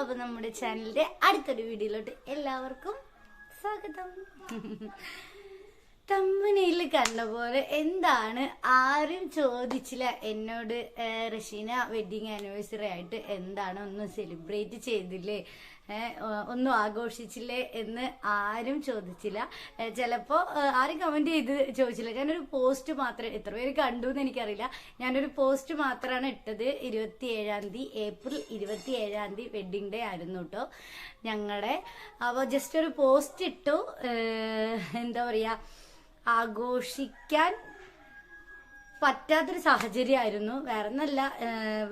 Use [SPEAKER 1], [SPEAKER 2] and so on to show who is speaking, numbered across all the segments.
[SPEAKER 1] അപ്പൊ നമ്മുടെ ചാനലിന്റെ അടുത്തൊരു വീഡിയോയിലോട്ട് എല്ലാവർക്കും സ്വാഗതം. തമ്മനയിൽ കണ്ട പോലെ എന്താണ് ആരും ചോദിച്ചില്ല എന്നോട് റഷീന വെഡിങ് ആനിവേഴ്സറി ആയിട്ട് എന്താണ് ഒന്ന് സെലിബ്രേറ്റ് ചെയ്തില്ലേ? ഒന്നും ആഘോഷിച്ചില്ലേ എന്ന് ആരും ചോദിച്ചില്ല. ചിലപ്പോൾ ചിലപ്പോ ആരും കമന്റ് ചെയ്ത് ചോദിച്ചില്ല. ഞാനൊരു പോസ്റ്റ് മാത്രം എത്ര പേര് കണ്ടു എന്ന് എനിക്കറിയില്ല. ഞാനൊരു പോസ്റ്റ് മാത്രമാണ് ഇട്ടത്. ഇരുപത്തി ഏഴാം തീയതി ഏപ്രിൽ ഇരുപത്തി ഏഴാം തീയതി വെഡിങ് ഡേ ആയിരുന്നു കേട്ടോ ഞങ്ങളുടെ അപ്പോൾ ജസ്റ്റ് ഒരു പോസ്റ്റ് ഇട്ടു. എന്താ പറയാ ആഘോഷിക്കാൻ പറ്റാത്തൊരു സാഹചര്യമായിരുന്നു. വേറെ ഒന്നല്ല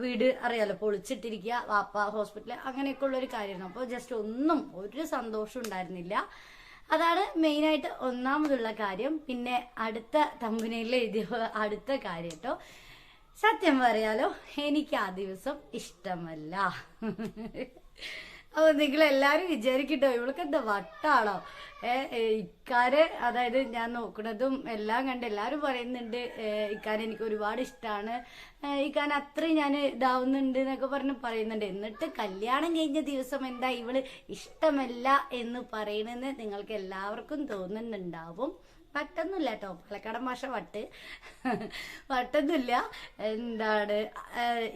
[SPEAKER 1] വീട് അറിയാലോ പൊളിച്ചിട്ടിരിക്കുക വാപ്പ ഹോസ്പിറ്റൽ അങ്ങനെയൊക്കെ ഉള്ള ഒരു കാര്യമായിരുന്നു. അപ്പോൾ ജസ്റ്റ് ഒന്നും ഒരു സന്തോഷം ഉണ്ടായിരുന്നില്ല. അതാണ് മെയിനായിട്ട് ഒന്നാമതുള്ള കാര്യം. പിന്നെ അടുത്ത തമ്പനയിൽ എഴുതിയ അടുത്ത കാര്യം കേട്ടോ സത്യം പറയാലോ എനിക്ക് ആ ദിവസം ഇഷ്ടമല്ല. അപ്പൊ നിങ്ങൾ എല്ലാരും വിചാരിക്കട്ടോ ഇവൾക്ക് എന്താ വട്ടാണോ ഇക്കാര് ഇക്കാരെ അതായത് ഞാൻ നോക്കുന്നതും എല്ലാം കണ്ട് എല്ലാരും പറയുന്നുണ്ട് ഏ, ഇക്കാനെ എനിക്ക് ഒരുപാട് ഇഷ്ടമാണ് ഇക്കാൻ അത്രയും ഞാൻ ഇതാവുന്നുണ്ട് എന്നൊക്കെ പറഞ്ഞ് പറയുന്നുണ്ട്. എന്നിട്ട് കല്യാണം കഴിഞ്ഞ ദിവസം എന്താ ഇവൾ ഇഷ്ടമല്ല എന്ന് പറയണെന്ന് നിങ്ങൾക്ക് എല്ലാവർക്കും തോന്നുന്നുണ്ടാവും. വട്ടൊന്നുമില്ല കേട്ടോ പാലക്കാടൻ ഭാഷ വട്ട്. വട്ടൊന്നുമില്ല. എന്താണ്?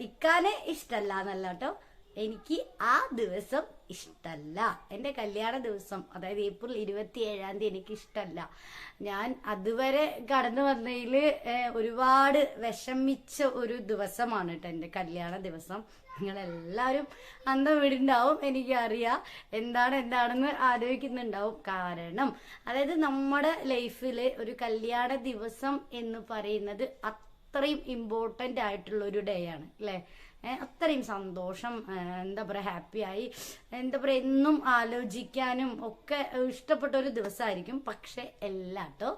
[SPEAKER 1] ഇക്കാനെ ഇഷ്ടമല്ല എന്നല്ല കേട്ടോ. എനിക്ക് ആ ദിവസം ഇഷ്ടല്ല. എന്റെ കല്യാണ ദിവസം അതായത് ഏപ്രിൽ ഇരുപത്തി ഏഴാം തീയതി എനിക്ക് ഇഷ്ടല്ല. ഞാൻ അതുവരെ കടന്നു വന്നതിൽ ഒരുപാട് വിഷമിച്ച ഒരു ദിവസമാണ് കേട്ടോ എന്റെ കല്യാണ ദിവസം. നിങ്ങളെല്ലാവരും അന്ന വീടുണ്ടാവും എനിക്കറിയാം. എന്താണ് എന്താണെന്ന് ആലോചിക്കുന്നുണ്ടാവും. കാരണം അതായത് നമ്മുടെ ലൈഫിൽ ഒരു കല്യാണ ദിവസം എന്ന് പറയുന്നത് അത്രയും ഇമ്പോർട്ടന്റ് ആയിട്ടുള്ള ഒരു ഡേ ആണ് അല്ലേ? അത്രയും സന്തോഷം എന്താ പറയുക ഹാപ്പിയായി എന്താ പറയുക എന്നും ആലോചിക്കാനും ഒക്കെ ഇഷ്ടപ്പെട്ട ഒരു ദിവസമായിരിക്കും. പക്ഷെ കേട്ടോ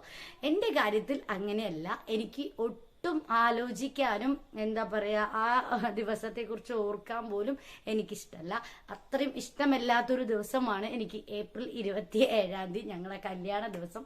[SPEAKER 1] എന്റെ കാര്യത്തിൽ അങ്ങനെയല്ല. എനിക്ക് ഒട്ടും ആലോചിക്കാനും എന്താ പറയുക ആ ദിവസത്തെക്കുറിച്ച് ഓർക്കാൻ പോലും എനിക്കിഷ്ടമല്ല അത്രയും ഇഷ്ടമല്ലാത്തൊരു ദിവസമാണ് എനിക്ക് ഏപ്രിൽ ഇരുപത്തി ഏഴാം തീയതി ഞങ്ങളെ കല്യാണ ദിവസം.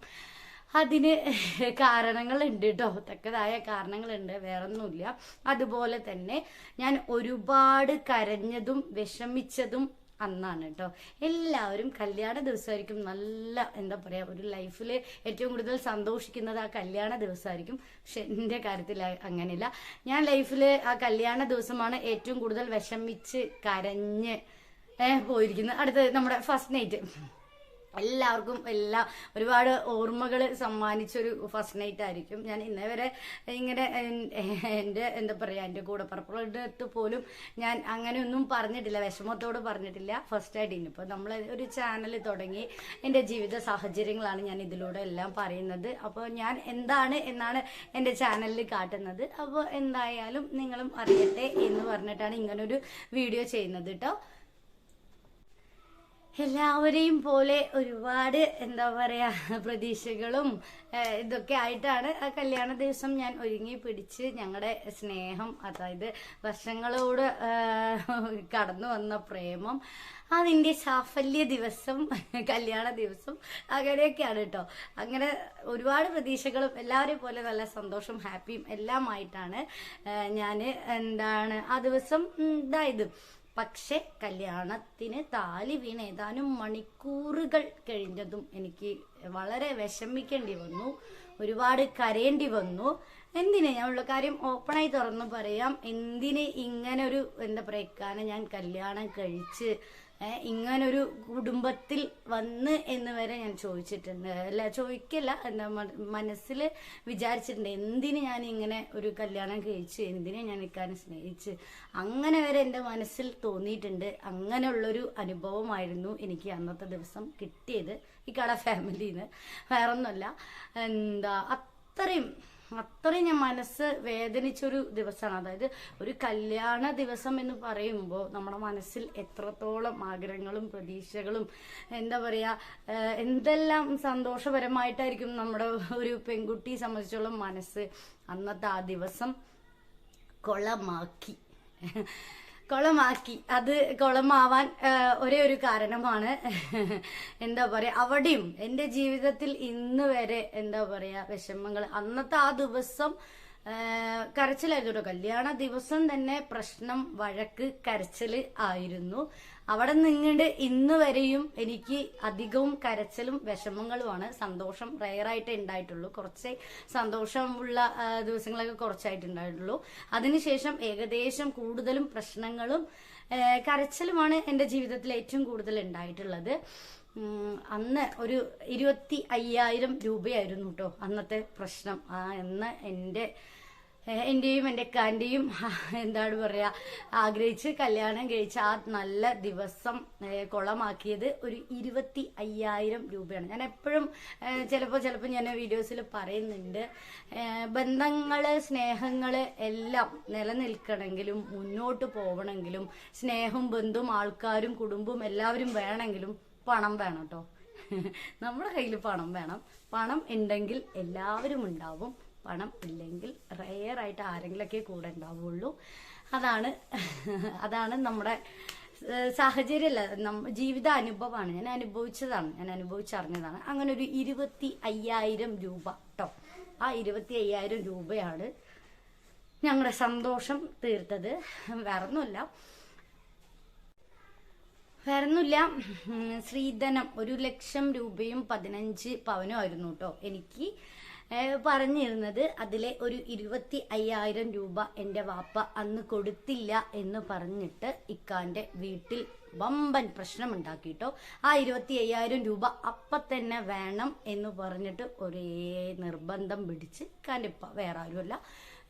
[SPEAKER 1] അതിന് കാരണങ്ങളുണ്ട് കേട്ടോ തക്കതായ കാരണങ്ങളുണ്ട്. വേറൊന്നുമില്ല. അതുപോലെ തന്നെ ഞാൻ ഒരുപാട് കരഞ്ഞതും വിഷമിച്ചതും അന്നാണ് കേട്ടോ എല്ലാവരും കല്യാണ ദിവസമായിരിക്കും നല്ല എന്താ പറയുക ഒരു ലൈഫിൽ ഏറ്റവും കൂടുതൽ സന്തോഷിക്കുന്നത് ആ കല്യാണ ദിവസമായിരിക്കും. പക്ഷെ എന്റെ കാര്യത്തിൽ അങ്ങനെയല്ല. ഞാൻ ലൈഫിൽ ആ കല്യാണ ദിവസമാണ് ഏറ്റവും കൂടുതൽ വിഷമിച്ച് കരഞ്ഞ് പോയിരിക്കുന്നത്. അടുത്തത് നമ്മുടെ ഫസ്റ്റ് നൈറ്റ്. എല്ലാവർക്കും എല്ലാ ഒരുപാട് ഓർമ്മകൾ സമ്മാനിച്ചൊരു ഫസ്റ്റ് നൈറ്റ് ആയിരിക്കും. ഞാൻ ഇന്നേ വരെ ഇങ്ങനെ എന്റെ എന്താ പറയുക എന്റെ കൂടെ പറപ്പുകളുടെ അടുത്ത് പോലും ഞാൻ അങ്ങനെയൊന്നും പറഞ്ഞിട്ടില്ല വിഷമത്തോട് പറഞ്ഞിട്ടില്ല. ഫസ്റ്റ് ആയിട്ട് ഇനിയിപ്പോൾ നമ്മൾ ഒരു ചാനൽ തുടങ്ങി. എന്റെ ജീവിത സാഹചര്യങ്ങളാണ് ഞാൻ ഇതിലൂടെ എല്ലാം പറയുന്നത്. അപ്പോൾ ഞാൻ എന്താണ് എന്നാണ് എന്റെ ചാനലിൽ കാട്ടുന്നത്. അപ്പോൾ എന്തായാലും നിങ്ങളും അറിയട്ടെ എന്ന് പറഞ്ഞിട്ടാണ് ഇങ്ങനൊരു വീഡിയോ ചെയ്യുന്നത് കേട്ടോ എല്ലാവരെയും പോലെ ഒരുപാട് എന്താ പറയാ പ്രതീക്ഷകളും ഇതൊക്കെ ആയിട്ടാണ് ആ കല്യാണ ദിവസം ഞാൻ ഒരുങ്ങി പിടിച്ച് ഞങ്ങളുടെ സ്നേഹം അതായത് വർഷങ്ങളോട് കടന്നു വന്ന പ്രേമം അതിന്റെ സാഫല്യ ദിവസം കല്യാണ ദിവസം അങ്ങനെയൊക്കെയാണ് കേട്ടോ അങ്ങനെ ഒരുപാട് പ്രതീക്ഷകളും എല്ലാവരെയും പോലെ നല്ല സന്തോഷം ഹാപ്പിയും എല്ലാമായിട്ടാണ് ഞാൻ എന്താണ് ആ ദിവസം ഇതായത്. പക്ഷെ കല്യാണത്തിന് താലി വീണ് ഏതാനും മണിക്കൂറുകൾ കഴിഞ്ഞതും എനിക്ക് വളരെ വിഷമിക്കേണ്ടി വന്നു. ഒരുപാട് കരയേണ്ടി വന്നു. എന്തിന്? ഞാൻ ഉള്ള കാര്യം ഓപ്പണായി തുറന്നു പറയാം. എന്തിന് ഇങ്ങനെ ഒരു എന്താ പറയുക ഞാൻ കല്യാണം കഴിച്ച് ഇങ്ങനൊരു കുടുംബത്തിൽ വന്ന് എന്ന് വരെ ഞാൻ ചോദിച്ചിട്ടുണ്ട്. അല്ല ചോദിക്കല്ല. എന്താ മനസ്സിൽ വിചാരിച്ചിട്ടുണ്ട്. എന്തിന് ഞാൻ ഇങ്ങനെ ഒരു കല്യാണം കഴിച്ച്? എന്തിനെ ഞാൻ ഇക്കാരനെ സ്നേഹിച്ച്? അങ്ങനെ വരെ എന്റെ മനസ്സിൽ തോന്നിയിട്ടുണ്ട്. അങ്ങനെയുള്ളൊരു അനുഭവമായിരുന്നു എനിക്ക് അന്നത്തെ ദിവസം കിട്ടിയത്. ഇക്കാളെ ഫാമിലിന്ന് വേറൊന്നുമല്ല. എന്താ അത്രയും അത്രയും ഞാൻ മനസ്സ് വേദനിച്ചൊരു ദിവസമാണ്. അതായത് ഒരു കല്യാണ ദിവസം എന്ന് പറയുമ്പോൾ നമ്മുടെ മനസ്സിൽ എത്രത്തോളം ആഗ്രഹങ്ങളും പ്രതീക്ഷകളും എന്താ പറയുക എന്തെല്ലാം സന്തോഷപരമായിട്ടായിരിക്കും നമ്മുടെ ഒരു പെൺകുട്ടിയെ സംബന്ധിച്ചോളം മനസ്സ് അന്നത്തെ ആ ദിവസം കൊളമാക്കി. കുളമാക്കി. അത് കുളമാവാൻ ഒരേ ഒരു കാരണമാണ്. എന്താ പറയാ അവിടെയും എന്റെ ജീവിതത്തിൽ ഇന്ന് വരെ എന്താ പറയാ വിഷമങ്ങൾ. അന്നത്തെ ആ ദിവസം കരച്ചിലായിരുന്നു കേട്ടോ കല്യാണ ദിവസം തന്നെ പ്രശ്നം വഴക്ക് കരച്ചിൽ ആയിരുന്നു. അവിടെ നിങ്ങണ്ട് ഇന്ന് വരെയും എനിക്ക് അധികവും കരച്ചിലും വിഷമങ്ങളുമാണ്. സന്തോഷം റയറായിട്ട് ഉണ്ടായിട്ടുള്ളൂ. കുറച്ച് സന്തോഷമുള്ള ദിവസങ്ങളൊക്കെ കുറച്ചായിട്ട് ഉണ്ടായിട്ടുള്ളൂ. അതിനുശേഷം ഏകദേശം കൂടുതലും പ്രശ്നങ്ങളും കരച്ചിലുമാണ് എന്റെ ജീവിതത്തിൽ ഏറ്റവും കൂടുതൽ ഉണ്ടായിട്ടുള്ളത്. അന്ന് ഒരു ഇരുപത്തി അയ്യായിരം രൂപയായിരുന്നു കേട്ടോ അന്നത്തെ പ്രശ്നം. ആ എന്ന് എന്റെ എന്റെയും എന്റെ കാന്റെയും എന്താണ് പറയുക ആഗ്രഹിച്ച് കല്യാണം കഴിച്ച ആ നല്ല ദിവസം കുളമാക്കിയത് ഒരു ഇരുപത്തി അയ്യായിരം രൂപയാണ്. ഞാൻ എപ്പോഴും ചിലപ്പോൾ ചിലപ്പോൾ ഞാൻ വീഡിയോസിൽ പറയുന്നുണ്ട്. ബന്ധങ്ങൾ സ്നേഹങ്ങൾ എല്ലാം നിലനിൽക്കണമെങ്കിലും മുന്നോട്ട് പോകണമെങ്കിലും സ്നേഹം ബന്ധും ആൾക്കാരും കുടുംബവും എല്ലാവരും വേണമെങ്കിലും പണം വേണം കേട്ടോ നമ്മുടെ കയ്യിൽ പണം വേണം. പണം ഉണ്ടെങ്കിൽ എല്ലാവരും ഉണ്ടാവും. പണം ഇല്ലെങ്കിൽ റെയർ ആയിട്ട് ആരെങ്കിലൊക്കെ കൂടെ ഉണ്ടാവുള്ളൂ. അതാണ് അതാണ് നമ്മുടെ സാഹചര്യമല്ല. നം ജീവിത അനുഭവമാണ്. ഞാൻ അനുഭവിച്ചതാണ്. ഞാൻ അനുഭവിച്ചറിഞ്ഞതാണ്. അങ്ങനെ ഒരു ഇരുപത്തി അയ്യായിരം രൂപ കേട്ടോ ആ ഇരുപത്തി അയ്യായിരം രൂപയാണ് ഞങ്ങളുടെ സന്തോഷം തീർത്തത്. വേറൊന്നുമില്ല. വേറൊന്നുമില്ല. ശ്രീധനം ഒരു ലക്ഷം രൂപയും പതിനഞ്ച് പവനും ആയിരുന്നു കേട്ടോ എനിക്ക് പറഞ്ഞിരുന്നത്. അതിലെ ഒരു ഇരുപത്തി അയ്യായിരം രൂപ എന്റെ വാപ്പ അന്ന് കൊടുത്തില്ല എന്ന് പറഞ്ഞിട്ട് ഇക്കാന്റെ വീട്ടിൽ വമ്പൻ പ്രശ്നം ഉണ്ടാക്കിയിട്ടോ ആ ഇരുപത്തി അയ്യായിരം രൂപ അപ്പം തന്നെ വേണം എന്ന് പറഞ്ഞിട്ട് ഒരേ നിർബന്ധം പിടിച്ച് ഇക്കാന്റെ ഇപ്പം വേറെ ആരുമല്ല.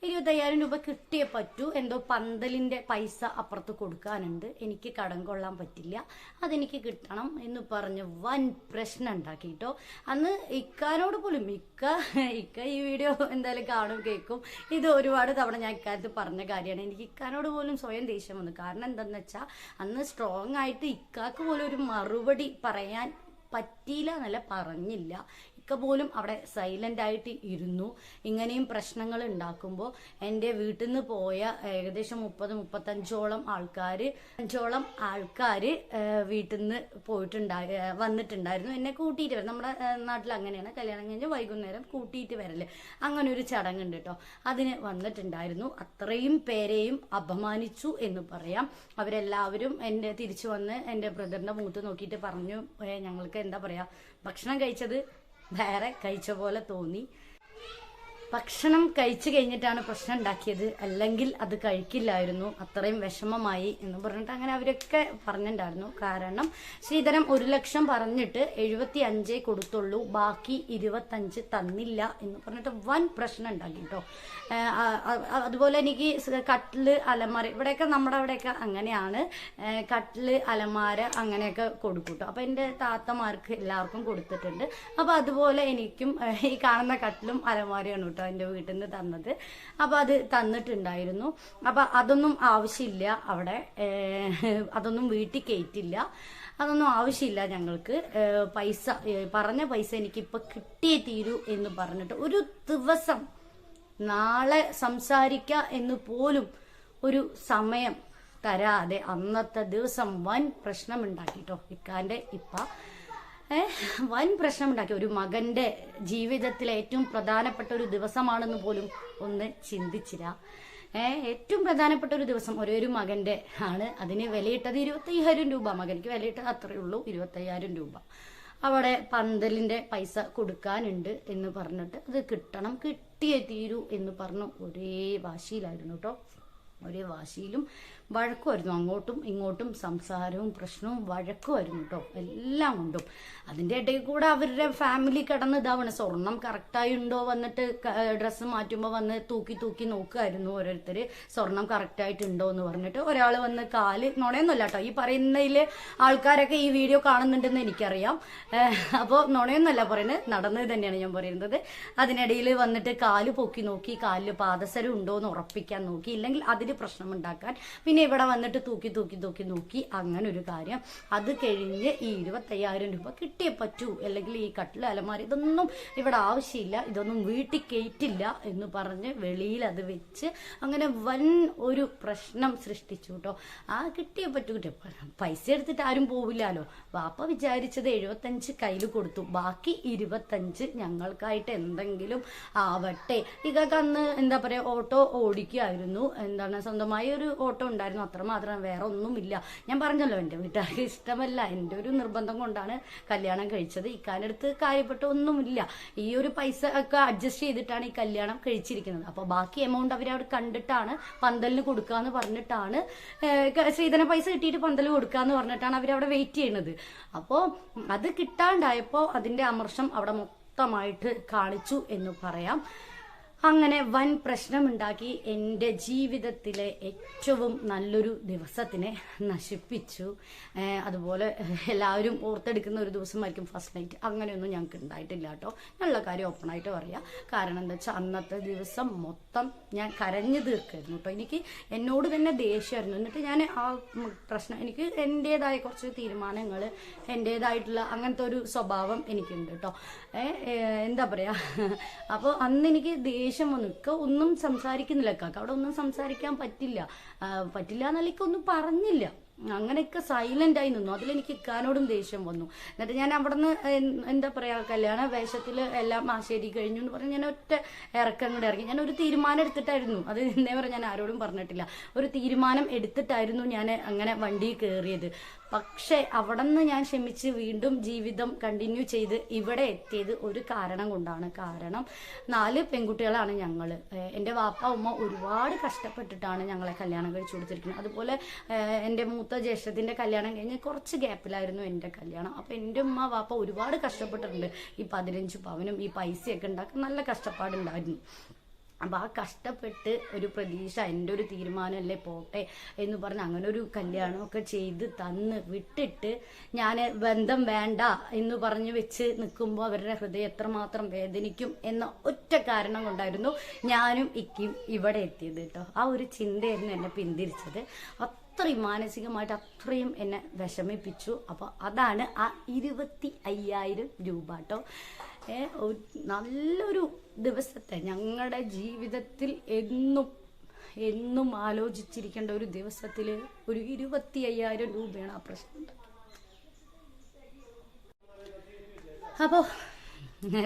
[SPEAKER 1] ഇരുപത്തയ്യായിരം രൂപ കിട്ടിയേ പറ്റൂ. എന്തോ പന്തലിന്റെ പൈസ അപ്പുറത്ത് കൊടുക്കാനുണ്ട്. എനിക്ക് കടം കൊള്ളാൻ പറ്റില്ല. അതെനിക്ക് കിട്ടണം എന്ന് പറഞ്ഞ് വൻ പ്രശ്നം ഉണ്ടാക്കിട്ടോ അന്ന് ഇക്കാനോട് പോലും ഇക്ക ഇക്ക ഈ വീഡിയോ എന്തായാലും കാണും കേൾക്കും. ഇത് ഒരുപാട് തവണ ഞാൻ ഇക്കാലത്ത് പറഞ്ഞ കാര്യമാണ്. എനിക്ക് ഇക്കാനോട് പോലും സ്വയം ദേഷ്യം വന്നു. കാരണം എന്താന്ന് വെച്ചാൽ അന്ന് സ്ട്രോങ് ആയിട്ട് ഇക്കാക്ക് പോലും ഒരു മറുപടി പറയാൻ പറ്റിയില്ല എന്നല്ല പറഞ്ഞില്ല. ഇക്ക പോലും അവിടെ സൈലന്റ് ആയിട്ട് ഇരുന്നു. ഇങ്ങനെയും പ്രശ്നങ്ങൾ ഉണ്ടാക്കുമ്പോൾ എന്റെ വീട്ടിൽ നിന്ന് പോയ ഏകദേശം മുപ്പത് മുപ്പത്തഞ്ചോളം ആൾക്കാർ അഞ്ചോളം ആൾക്കാർ വീട്ടിൽ നിന്ന് പോയിട്ടുണ്ടായി വന്നിട്ടുണ്ടായിരുന്നു. എന്നെ കൂട്ടിയിട്ട് വരും. നമ്മുടെ നാട്ടിൽ അങ്ങനെയാണ്. കല്യാണം കഴിഞ്ഞ് വൈകുന്നേരം കൂട്ടിയിട്ട് വരൽ. അങ്ങനെ ഒരു ചടങ്ങുണ്ട് കേട്ടോ അതിന് വന്നിട്ടുണ്ടായിരുന്നു. അത്രയും പേരെയും അപമാനിച്ചു എന്ന് പറയാം. അവരെല്ലാവരും എന്റെ തിരിച്ചു വന്ന് എന്റെ ബ്രദറിന്റെ മുഖത്ത് നോക്കിയിട്ട് പറഞ്ഞു ഞങ്ങൾക്ക് എന്താ പറയുക ഭക്ഷണം കഴിച്ചത് വേറെ കഴിച്ച പോലെ തോന്നി. ഭക്ഷണം കഴിച്ചു കഴിഞ്ഞിട്ടാണ് പ്രശ്നം ഉണ്ടാക്കിയത്. അല്ലെങ്കിൽ അത് കഴിക്കില്ലായിരുന്നു. അത്രയും വിഷമമായി എന്ന് പറഞ്ഞിട്ട് അങ്ങനെ അവരൊക്കെ പറഞ്ഞിട്ടുണ്ടായിരുന്നു. കാരണം ശ്രീധരം ഒരു ലക്ഷം പറഞ്ഞിട്ട് എഴുപത്തി അഞ്ചേ കൊടുത്തുള്ളൂ. ബാക്കി ഇരുപത്തഞ്ച് തന്നില്ല എന്ന് പറഞ്ഞിട്ട് വൻ പ്രശ്നം ഉണ്ടാക്കി കേട്ടോ അതുപോലെ എനിക്ക് കട്ടിൽ അലമാര ഇവിടെയൊക്കെ നമ്മുടെ അവിടെയൊക്കെ അങ്ങനെയാണ്. കട്ടിൽ അലമാര അങ്ങനെയൊക്കെ കൊടുക്കും കേട്ടോ അപ്പൊ എന്റെ താത്തമാർക്ക് എല്ലാവർക്കും കൊടുത്തിട്ടുണ്ട്. അപ്പൊ അതുപോലെ എനിക്കും ഈ കാണുന്ന കട്ടിലും അലമാരയാണ് കേട്ടോ എന്റെ വീട്ടിൽ നിന്ന് തന്നത്. അപ്പോൾ അത് തന്നിട്ടുണ്ടായിരുന്നു. അപ്പോൾ അതൊന്നും ആവശ്യമില്ല അവിടെ. അതൊന്നും വീട്ടിൽ കയറ്റില്ല അതൊന്നും ആവശ്യമില്ല ഞങ്ങൾക്ക്. പൈസ പറഞ്ഞ പൈസ എനിക്കിപ്പോൾ കിട്ടിയേ തീരൂ എന്ന് പറഞ്ഞിട്ട് ഒരു ദിവസം നാളെ സംസാരിക്കുക എന്ന് പോലും ഒരു സമയം തരാതെ അന്നത്തെ ദിവസം വൻ പ്രശ്നം ഇക്കാന്റെ ഇപ്പ. വൻ പ്രശ്നം ഉണ്ടാക്കി ഒരു മകന്റെ ജീവിതത്തിലെ ഏറ്റവും പ്രധാനപ്പെട്ട ഒരു ദിവസമാണെന്ന് പോലും ഒന്ന് ചിന്തിച്ചില്ല. ഏറ്റവും പ്രധാനപ്പെട്ട ഒരു ദിവസം ഒരേ ഒരു മകന്റെ ആണ്. അതിന് വിലയിട്ടത് ഇരുപത്തി അയ്യായിരം രൂപ. മകനിക്ക് വിലയിട്ടത് അത്രയേ ഉള്ളൂ ഇരുപത്തി അയ്യായിരം രൂപ. അവിടെ പന്തലിന്റെ പൈസ കൊടുക്കാനുണ്ട് എന്ന് പറഞ്ഞിട്ട് അത് കിട്ടണം. കിട്ടിയേ തീരൂ എന്ന് പറഞ്ഞു ഒരേ വാശിയിലായിരുന്നു കേട്ടോ. ഒരേ വാശിയിലും വഴക്കുമായിരുന്നു അങ്ങോട്ടും ഇങ്ങോട്ടും സംസാരവും പ്രശ്നവും വഴക്കുമായിരുന്നു കേട്ടോ എല്ലാം കൊണ്ടും. അതിന്റെ ഇടയിൽ കൂടെ അവരുടെ ഫാമിലി കിടന്ന് ഇതാവണം. സ്വർണം കറക്റ്റായി ഉണ്ടോ വന്നിട്ട് ഡ്രസ്സ് മാറ്റുമ്പോൾ വന്ന് തൂക്കി തൂക്കി നോക്കുമായിരുന്നു ഓരോരുത്തർ സ്വർണം കറക്റ്റായിട്ടുണ്ടോ എന്ന് പറഞ്ഞിട്ട് ഒരാൾ വന്ന് കാൽ നുണയൊന്നുമല്ല കേട്ടോ ഈ പറയുന്നതിൽ ആൾക്കാരൊക്കെ ഈ വീഡിയോ കാണുന്നുണ്ടെന്ന് എനിക്കറിയാം. അപ്പോൾ നുണയൊന്നുമല്ല പറയുന്നത്. നടന്നത് തന്നെയാണ് ഞാൻ പറയുന്നത്. അതിനിടയിൽ വന്നിട്ട് കാൽ പൊക്കി നോക്കി കാലിൽ പാദസരം ഉണ്ടോ എന്ന് ഉറപ്പിക്കാൻ നോക്കി ഇല്ലെങ്കിൽ അതിൽ പ്രശ്നമുണ്ടാക്കാൻ പിന്നെ പിന്നെ ഇവിടെ വന്നിട്ട് തൂക്കി തൂക്കി തൂക്കി നോക്കി. അങ്ങനെ ഒരു കാര്യം. അത് കഴിഞ്ഞ് ഈ ഇരുപത്തയ്യായിരം രൂപ കിട്ടിയേ പറ്റൂ. അല്ലെങ്കിൽ ഈ കട്ടിൽ അലമാരി ഇതൊന്നും ഇവിടെ ആവശ്യമില്ല. ഇതൊന്നും വീട്ടിൽ കയറ്റില്ല എന്ന് പറഞ്ഞ് വെളിയിൽ അത് വെച്ച് അങ്ങനെ വൻ ഒരു പ്രശ്നം സൃഷ്ടിച്ചു കേട്ടോ. ആ കിട്ടിയേ പറ്റൂ. പൈസ എടുത്തിട്ട് ആരും പോവില്ലല്ലോ. വാപ്പ വിചാരിച്ചത് എഴുപത്തഞ്ച് കയ്യിൽ കൊടുത്തു. ബാക്കി ഇരുപത്തഞ്ച് ഞങ്ങൾക്കായിട്ട് എന്തെങ്കിലും ആവട്ടെ. ഇതൊക്കെ അന്ന് എന്താ പറയാ ഓട്ടോ ഓടിക്കുമായിരുന്നു എന്താണ് സ്വന്തമായി ഒരു ഓട്ടോ ഉണ്ടായിരുന്നു. അത്ര മാത്രം വേറെ ഒന്നുമില്ല. ഞാൻ പറഞ്ഞല്ലോ എന്റെ വീട്ടുകാർക്ക് ഇഷ്ടമല്ല. എന്റെ ഒരു നിർബന്ധം കൊണ്ടാണ് കല്യാണം കഴിച്ചത്. ഇക്കാന്റെ അടുത്ത് കാര്യപ്പെട്ട ഒന്നുമില്ല. ഈ ഒരു പൈസ ഒക്കെ അഡ്ജസ്റ്റ് ചെയ്തിട്ടാണ് ഈ കല്യാണം കഴിച്ചിരിക്കുന്നത്. അപ്പോൾ ബാക്കി എമൗണ്ട് അവർ അവിടെ കണ്ടിട്ടാണ് പന്തലിന് കൊടുക്കാന്ന് പറഞ്ഞിട്ടാണ് ശ്രീധന പൈസ കിട്ടിയിട്ട് പന്തൽ കൊടുക്കാന്ന് പറഞ്ഞിട്ടാണ് അവരവിടെ വെയിറ്റ് ചെയ്യുന്നത്. അപ്പോൾ അത് കിട്ടാണ്ടായപ്പോൾ അതിന്റെ അമർഷം അവിടെ മൊത്തമായിട്ട് കാണിച്ചു എന്ന് പറയാം. അങ്ങനെ വൻ പ്രശ്നമുണ്ടാക്കി എന്റെ ജീവിതത്തിലെ ഏറ്റവും നല്ലൊരു ദിവസത്തിനെ നശിപ്പിച്ചു. അതുപോലെ എല്ലാവരും ഓർത്തെടുക്കുന്ന ഒരു ദിവസമായിരിക്കും ഫസ്റ്റ് നൈറ്റ്. അങ്ങനെയൊന്നും ഞങ്ങൾക്ക് ഉണ്ടായിട്ടില്ല കേട്ടോ. നല്ല കാര്യം ഓപ്പൺ ആയിട്ട് പറയാം. കാരണം എന്താ വെച്ചാൽ അന്നത്തെ ദിവസം മൊത്തം ഞാൻ കരഞ്ഞു തീർക്കായിരുന്നു കേട്ടോ. എനിക്ക് എന്നോട് തന്നെ ദേഷ്യമായിരുന്നു. എന്നിട്ട് ഞാൻ ആ പ്രശ്നം എനിക്ക് എന്റേതായ കുറച്ച് തീരുമാനങ്ങൾ എന്റേതായിട്ടുള്ള അങ്ങനത്തെ ഒരു സ്വഭാവം എനിക്കുണ്ട് കേട്ടോ. എന്താ പറയുക അപ്പോൾ അന്ന് എനിക്ക് വന്നു. ഇക്ക ഒന്നും സംസാരിക്കുന്നില്ല. കാക്ക അവിടെ ഒന്നും സംസാരിക്കാൻ പറ്റില്ല. പറ്റില്ല എന്നല്ല ഇക്ക ഒന്നും പറഞ്ഞില്ല. അങ്ങനെയൊക്കെ സൈലന്റ് ആയി നിന്നു. അതിലെനിക്ക് ഇക്കാനോടും ദേഷ്യം വന്നു. എന്നിട്ട് ഞാൻ അവിടെ നിന്ന് എന്താ പറയാ കല്യാണ വേഷത്തിൽ എല്ലാം ആശേരി കഴിഞ്ഞു എന്ന് പറഞ്ഞ് ഞാൻ ഒറ്റ ഇറക്കം കൂടെ ഇറങ്ങി. ഞാൻ ഒരു തീരുമാനം എടുത്തിട്ടായിരുന്നു. അത് ഇന്നേ വരെ ഞാൻ ആരോടും പറഞ്ഞിട്ടില്ല. ഒരു തീരുമാനം എടുത്തിട്ടായിരുന്നു ഞാൻ അങ്ങനെ വണ്ടി കയറിയത്. പക്ഷേ അവിടെ നിന്ന് ഞാൻ ക്ഷമിച്ച് വീണ്ടും ജീവിതം കണ്ടിന്യൂ ചെയ്ത് ഇവിടെ എത്തിയത് ഒരു കാരണം കൊണ്ടാണ്. കാരണം നാല് പെൺകുട്ടികളാണ് ഞങ്ങൾ എന്റെ വാപ്പ ഉമ്മ ഒരുപാട് കഷ്ടപ്പെട്ടിട്ടാണ് ഞങ്ങളെ കല്യാണം കഴിച്ചു കൊടുത്തിരിക്കുന്നത്. അതുപോലെ എന്റെ മൂത്ത ജ്യേഷ്ഠത്തിന്റെ കല്യാണം കഴിഞ്ഞ് കുറച്ച് ഗ്യാപ്പിലായിരുന്നു എന്റെ കല്യാണം. അപ്പോൾ എന്റെ ഉമ്മ വാപ്പ ഒരുപാട് കഷ്ടപ്പെട്ടിട്ടുണ്ട്. ഈ പതിനഞ്ച് പവനും ഈ പൈസയൊക്കെ ഉണ്ടാക്കാൻ നല്ല കഷ്ടപ്പാടുണ്ടായിരുന്നു. അപ്പോൾ ആ കഷ്ടപ്പെട്ട് ഒരു പ്രതീക്ഷ എന്റെ ഒരു തീരുമാനമല്ലേ പോട്ടെ? എന്ന് പറഞ്ഞ് അങ്ങനെ ഒരു കല്യാണമൊക്കെ ചെയ്ത് തന്ന് വിട്ടിട്ട് ഞാൻ ബന്ധം വേണ്ട എന്ന് പറഞ്ഞ് വെച്ച് നിൽക്കുമ്പോൾ അവരുടെ ഹൃദയം എത്രമാത്രം വേദനിക്കും എന്ന ഒറ്റ കാരണം കൊണ്ടായിരുന്നു ഞാനും ഇക്കും ഇവിടെ എത്തിയത് കേട്ടോ. ആ ഒരു ചിന്തയായിരുന്നു എന്നെ പിന്തിരിച്ചത്. അത്രയും മാനസികമായിട്ട് അത്രയും എന്നെ വിഷമിപ്പിച്ചു. അപ്പോൾ അതാണ് ആ ഇരുപത്തി അയ്യായിരം രൂപ കേട്ടോ. നല്ലൊരു ദിവസത്തെ ഞങ്ങളുടെ ജീവിതത്തിൽ എന്നും എന്നും ആലോചിച്ചിരിക്കേണ്ട ഒരു ദിവസത്തിൽ ഒരു ഇരുപത്തി അയ്യായിരം രൂപയാണ് ആ പ്രശ്നം അപ്പോൾ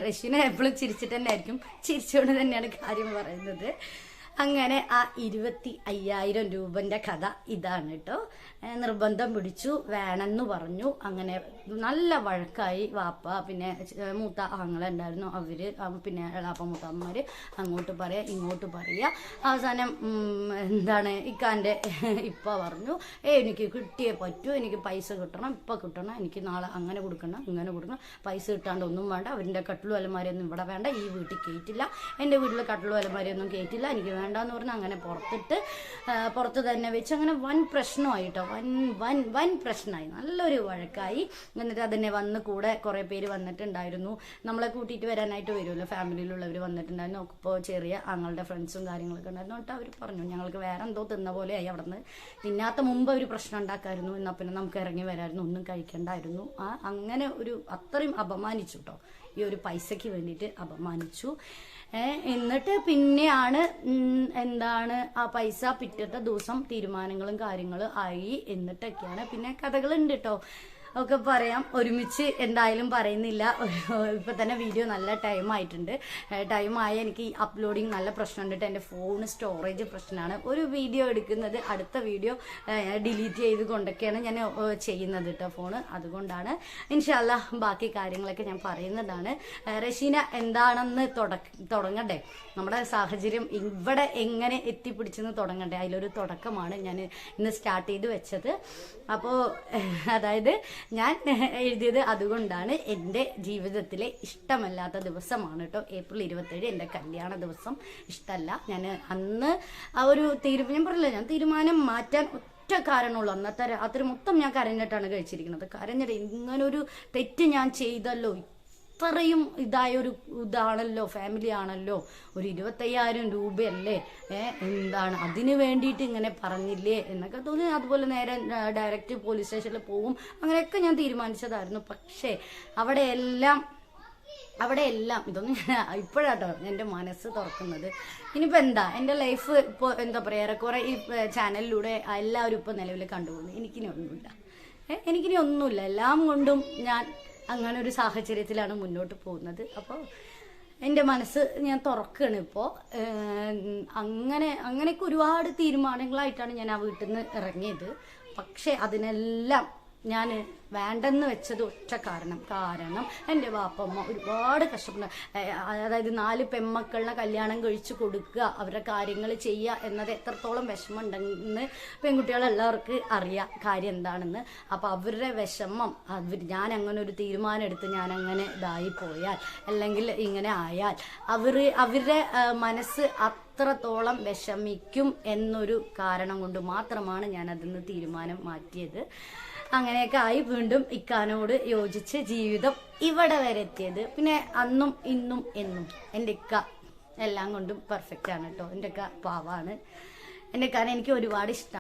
[SPEAKER 1] റഷ്യനെ എപ്പോഴും ചിരിച്ചിട്ട് തന്നെ ആയിരിക്കും ചിരിച്ചുകൊണ്ട് തന്നെയാണ് കാര്യം പറയുന്നത്. അങ്ങനെ ആ ഇരുപത്തി അയ്യായിരം രൂപന്റെ കഥ ഇതാണ് കേട്ടോ നിർബന്ധം പിടിച്ചു വേണമെന്ന് പറഞ്ഞു. അങ്ങനെ നല്ല വഴക്കായി വാപ്പ പിന്നെ മൂത്ത ആങ്ങളുണ്ടായിരുന്നു അവർ ആ പിന്നെ എളാപ്പ മൂത്തമ്മമാര് അങ്ങോട്ട് പറയാ ഇങ്ങോട്ട് പറയാ. അവസാനം എന്താണ് ഇക്കാന്റെ ഇപ്പ പറഞ്ഞു ഏ എനിക്ക് കിട്ടിയേ പറ്റൂ. എനിക്ക് പൈസ കിട്ടണം. ഇപ്പൊ കിട്ടണം. എനിക്ക് നാളെ അങ്ങനെ കൊടുക്കണം ഇങ്ങനെ കൊടുക്കണം. പൈസ കിട്ടാണ്ട് ഒന്നും വേണ്ട. അവരുടെ കട്ടിലും അലമാരിയൊന്നും ഇവിടെ വേണ്ട. ഈ വീട്ടിൽ കയറ്റില്ല എന്റെ വീട്ടിൽ കട്ടിലും അലമാരിയൊന്നും കയറ്റില്ല എനിക്ക് വേണ്ടെന്ന് പറഞ്ഞ് അങ്ങനെ പുറത്തിട്ട് പുറത്ത് തന്നെ വെച്ച് അങ്ങനെ വൻ പ്രശ്നമായി കേട്ടോ വൻ വൻ വൻ പ്രശ്നമായി. നല്ലൊരു വഴക്കായി എന്നിട്ട് അതിനെ വന്ന് കൂടെ കുറേ പേര് വന്നിട്ടുണ്ടായിരുന്നു. നമ്മളെ കൂട്ടിയിട്ട് വരാനായിട്ട് വരുമല്ലോ ഫാമിലിയിലുള്ളവർ വന്നിട്ടുണ്ടായിരുന്നു. ഇപ്പോൾ ചെറിയ ആങ്ങളുടെ ഫ്രണ്ട്സും കാര്യങ്ങളൊക്കെ ഉണ്ടായിരുന്നു. എന്നിട്ട് അവർ പറഞ്ഞു ഞങ്ങൾക്ക് വേറെ എന്തോ തിന്ന പോലെയായി അവിടെ നിന്ന് തിന്നാത്ത മുമ്പ് ഒരു പ്രശ്നം ഉണ്ടാക്കായിരുന്നു. എന്നാൽ പിന്നെ നമുക്ക് ഇറങ്ങി വരായിരുന്നു. ഒന്നും കഴിക്കണ്ടായിരുന്നു. ആ അങ്ങനെ ഒരു അത്രയും അപമാനിച്ചു കേട്ടോ ഈ ഒരു പൈസയ്ക്ക് വേണ്ടിയിട്ട് അപമാനിച്ചു. എന്നിട്ട് പിന്നെയാണ് എന്താണ് ആ പൈസ പിറ്റത്തെ ദിവസം തീരുമാനങ്ങളും കാര്യങ്ങളും ആയി എന്നിട്ടൊക്കെയാണ്. പിന്നെ കഥകളുണ്ട് കേട്ടോ ഒക്കെ പറയാം. ഒരുമിച്ച് എന്തായാലും പറയുന്നില്ല. ഇപ്പൊ തന്നെ വീഡിയോ നല്ല ടൈം ആയിട്ടുണ്ട്. ടൈം ആയ എനിക്ക് അപ്ലോഡിങ് നല്ല പ്രശ്നമുണ്ട്. എന്റെ ഫോൺ സ്റ്റോറേജ് പ്രശ്നമാണ് ഒരു വീഡിയോ എടുക്കുന്നത് അടുത്ത വീഡിയോ ഡിലീറ്റ് ചെയ്ത് കൊണ്ടൊക്കെയാണ് ഞാൻ ചെയ്യുന്നത് കേട്ടോ ഫോണ് അതുകൊണ്ടാണ് ഇൻഷാല്ല ബാക്കി കാര്യങ്ങളൊക്കെ ഞാൻ പറയുന്നതാണ്. റഷീന എന്താണെന്ന് തുടങ്ങണ്ടേ നമ്മുടെ സാഹചര്യം ഇവിടെ എങ്ങനെ എത്തിപ്പിടിച്ചെന്ന് തുടങ്ങട്ടെ. അതിലൊരു തുടക്കമാണ് ഞാൻ ഇന്ന് സ്റ്റാർട്ട് ചെയ്ത് വെച്ചത്. അപ്പോൾ അതായത് ഞാൻ എഴുതിയത് അതുകൊണ്ടാണ് എന്റെ ജീവിതത്തിലെ ഇഷ്ടമല്ലാത്ത ദിവസമാണ് കേട്ടോ ഏപ്രിൽ ഇരുപത്തേഴ് എന്റെ കല്യാണ ദിവസം. ഇഷ്ടമല്ല ഞാൻ അന്ന് ആ ഒരു തീരുമാനം ഞാൻ പറഞ്ഞില്ല ഞാൻ തീരുമാനം മാറ്റാൻ ഒറ്റ കാരണമുള്ളൂ. അന്നത്തെ രാത്രി മൊത്തം ഞാൻ കരഞ്ഞിട്ടാണ് കഴിച്ചിരിക്കുന്നത്. കരഞ്ഞിട്ട് ഇങ്ങനൊരു തെറ്റ് ഞാൻ ചെയ്തല്ലോ. അത്രയും ഇതായ ഒരു ഇതാണല്ലോ ഫാമിലി ആണല്ലോ ഒരു ഇരുപത്തയ്യായിരം രൂപയല്ലേ? എന്താണ് അതിന് വേണ്ടിയിട്ട് ഇങ്ങനെ പറഞ്ഞില്ലേ? എന്നൊക്കെ തോന്നി. അതുപോലെ നേരെ ഡയറക്റ്റ് പോലീസ് സ്റ്റേഷനിൽ പോവും. അങ്ങനെയൊക്കെ ഞാൻ തീരുമാനിച്ചതായിരുന്നു. പക്ഷേ അവിടെ എല്ലാം അവിടെ എല്ലാം ഇതൊന്നും ഇപ്പോഴാട്ടോ എന്റെ മനസ്സ് തുറക്കുന്നത്. ഇനിയിപ്പോൾ എന്താ? എന്റെ ലൈഫ് ഇപ്പോൾ എന്താ പറയുക ഏറെക്കുറെ ഈ ചാനലിലൂടെ എല്ലാവരും ഇപ്പോൾ നിലവിൽ കണ്ടുപോകുന്നു. എനിക്കിനി ഒന്നുമില്ല. എനിക്കിനി ഒന്നുമില്ല. എല്ലാം കൊണ്ടും ഞാൻ അങ്ങനെ ഒരു സാഹചര്യത്തിലാണ് മുന്നോട്ട് പോകുന്നത്. അപ്പോൾ എന്റെ മനസ്സ് ഞാൻ തുറക്കുകയാണ് ഇപ്പോൾ അങ്ങനെ അങ്ങനെയൊക്കെ ഒരുപാട് തീരുമാനങ്ങളായിട്ടാണ് ഞാൻ ആ വീട്ടിൽ നിന്ന് ഇറങ്ങിയത്. പക്ഷേ അതിനെല്ലാം ഞാൻ വേണ്ടെന്ന് വെച്ചത് ഒറ്റ കാരണം. കാരണം എന്റെ വാപ്പമ്മ ഒരുപാട് കഷ്ടപ്പെടുന്ന അതായത് നാല് പെമ്മക്കളിനെ കല്യാണം കഴിച്ചു കൊടുക്കുക അവരുടെ കാര്യങ്ങൾ ചെയ്യുക എന്നത് എത്രത്തോളം വിഷമം ഉണ്ടെന്ന് പെൺകുട്ടികളെല്ലാവർക്കും അറിയാം കാര്യം എന്താണെന്ന്. അപ്പം അവരുടെ വിഷമം അവർ ഞാൻ അങ്ങനെ ഒരു തീരുമാനം എടുത്ത് ഞാൻ അങ്ങനെ ഇതായി പോയാൽ അല്ലെങ്കിൽ ഇങ്ങനെ ആയാൽ അവർ അവരുടെ മനസ്സ് അത്രത്തോളം വിഷമിക്കും എന്നൊരു കാരണം കൊണ്ട് മാത്രമാണ് ഞാൻ തീരുമാനം മാറ്റിയത്. അങ്ങനെയൊക്കെ ആയി വീണ്ടും ഇക്കാനോട് യോജിച്ച് ജീവിതം ഇവിടെ വരെ എത്തിയത്. പിന്നെ അന്നും ഇന്നും എന്നും എന്റെ ഇക്ക എല്ലാം കൊണ്ടും പെർഫെക്റ്റ് ആണ് കേട്ടോ. എന്റെ ഇക്ക പാവാണ് എന്റെ ഇക്കാനെ എനിക്ക് ഒരുപാട് ഇഷ്ടമാണ്